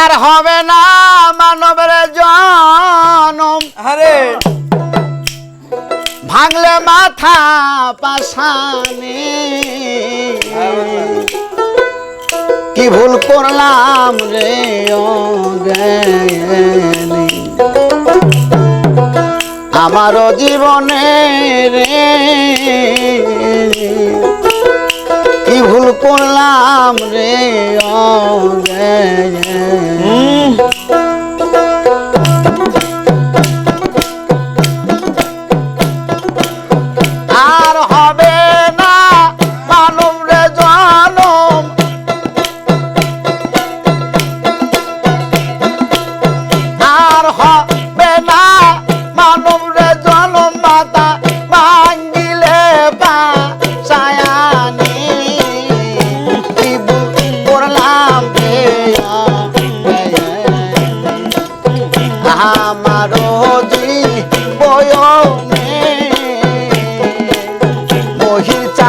আর হবে না মানবের জনম। হরে ভাঙলে মাথা পাশানে কি ভুল করলাম রে আমার জীবনে রে। কি ভুল করলাম রে অ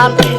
Trump.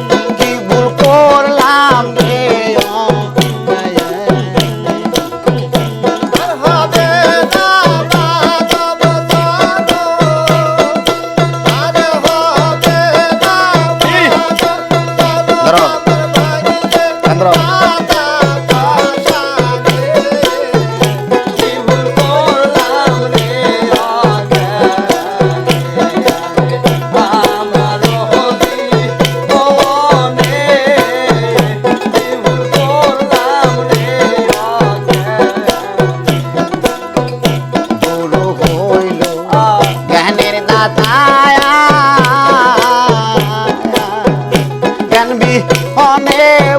I'm in.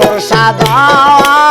ভরসা দাও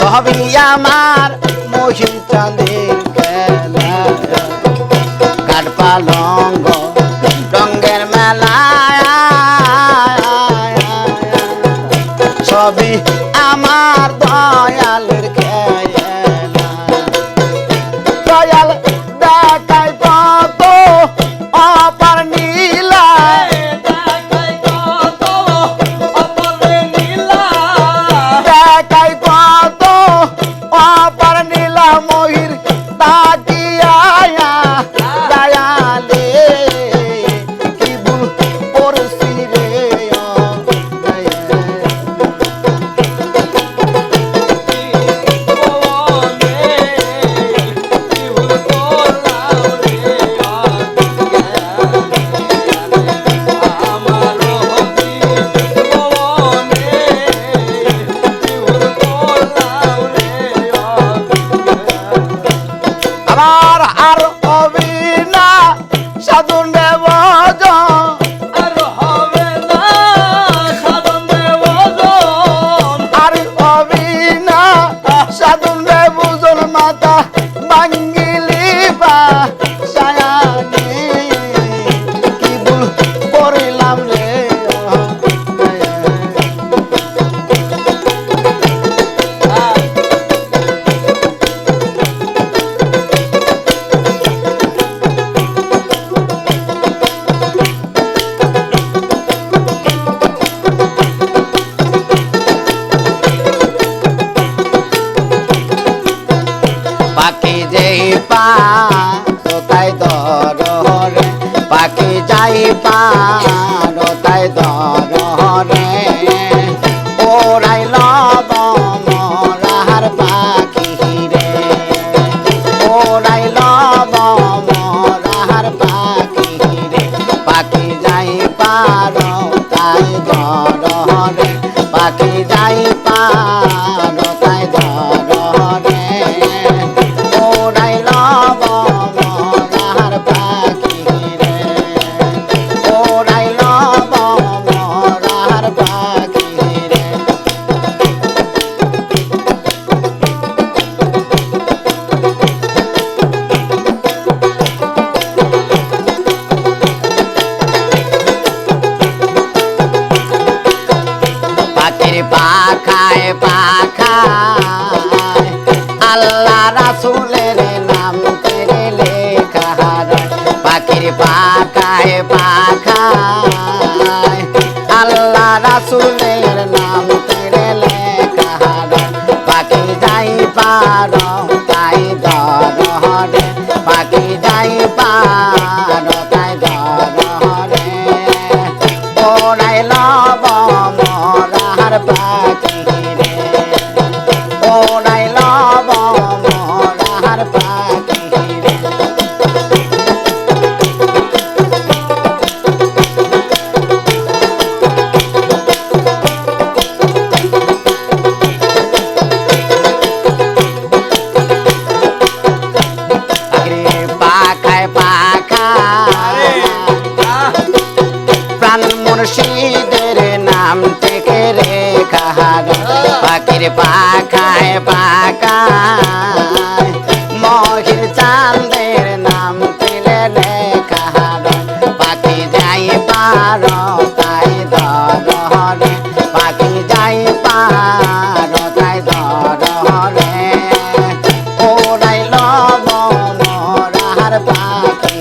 সবই আমার মহিম চাঁদের খেলা কাঠপালঙ্গ রঙ্গের মেলা সবই আর আর অবিনা সাধুন তুমি যাই ময়ূর পাখায় পাখায় ময়ূর চাঁদের নাম পেলে দেখা পাখি যাই পার, তাই দরহরে। পাখি যাই পার, তাই দরহরে। ওরাই লব মরার পাখি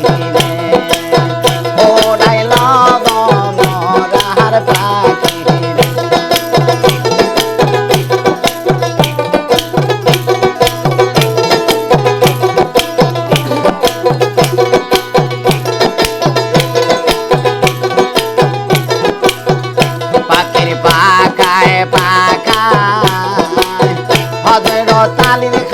তালিরে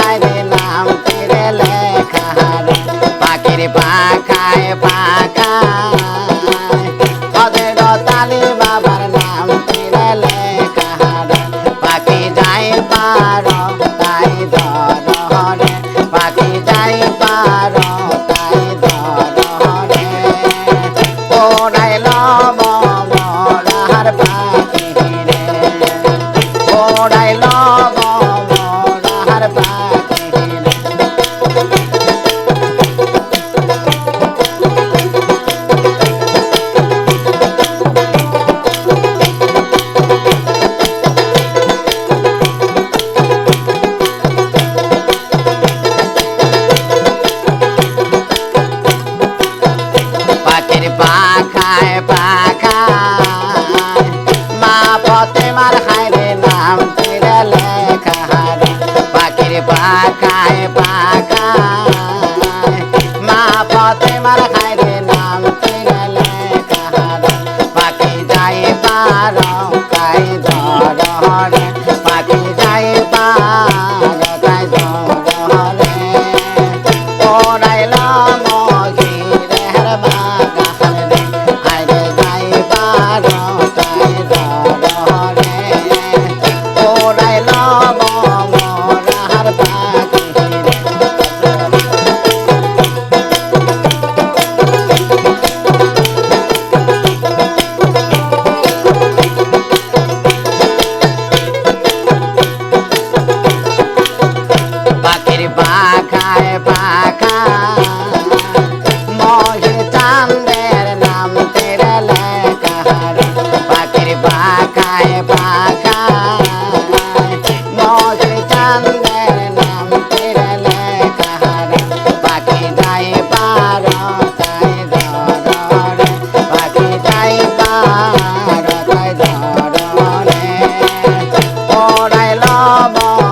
Baba.